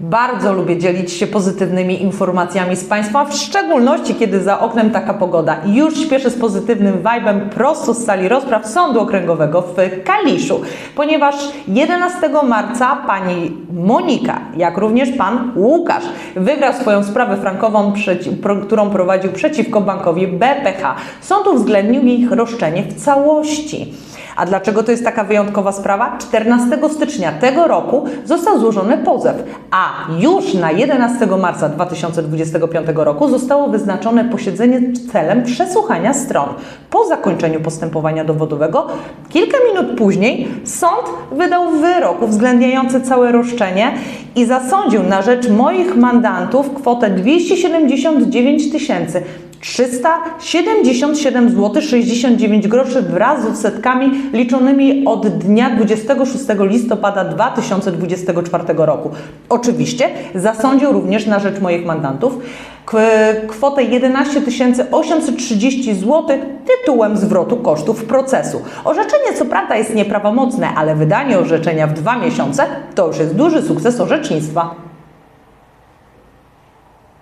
Bardzo lubię dzielić się pozytywnymi informacjami z Państwa, w szczególności kiedy za oknem taka pogoda. Już śpieszę z pozytywnym vibe'em prosto z sali rozpraw Sądu Okręgowego w Kaliszu, ponieważ 11 marca pani Monika, jak również pan Łukasz, wygrał swoją sprawę frankową, którą prowadził przeciwko bankowi BPH. Sąd uwzględnił ich roszczenie w całości. A dlaczego to jest taka wyjątkowa sprawa? 14 stycznia tego roku został złożony pozew, a już na 11 marca 2025 roku zostało wyznaczone posiedzenie celem przesłuchania stron. Po zakończeniu postępowania dowodowego, kilka minut później, sąd wydał wyrok uwzględniający całe roszczenie i zasądził na rzecz moich mandantów kwotę 279 tysięcy 377 zł 69 groszy wraz z odsetkami liczonymi od dnia 26 listopada 2024 roku. Oczywiście zasądził również na rzecz moich mandantów kwotę 11 830 zł tytułem zwrotu kosztów procesu. Orzeczenie co prawda jest nieprawomocne, ale wydanie orzeczenia w dwa miesiące to już jest duży sukces orzecznictwa.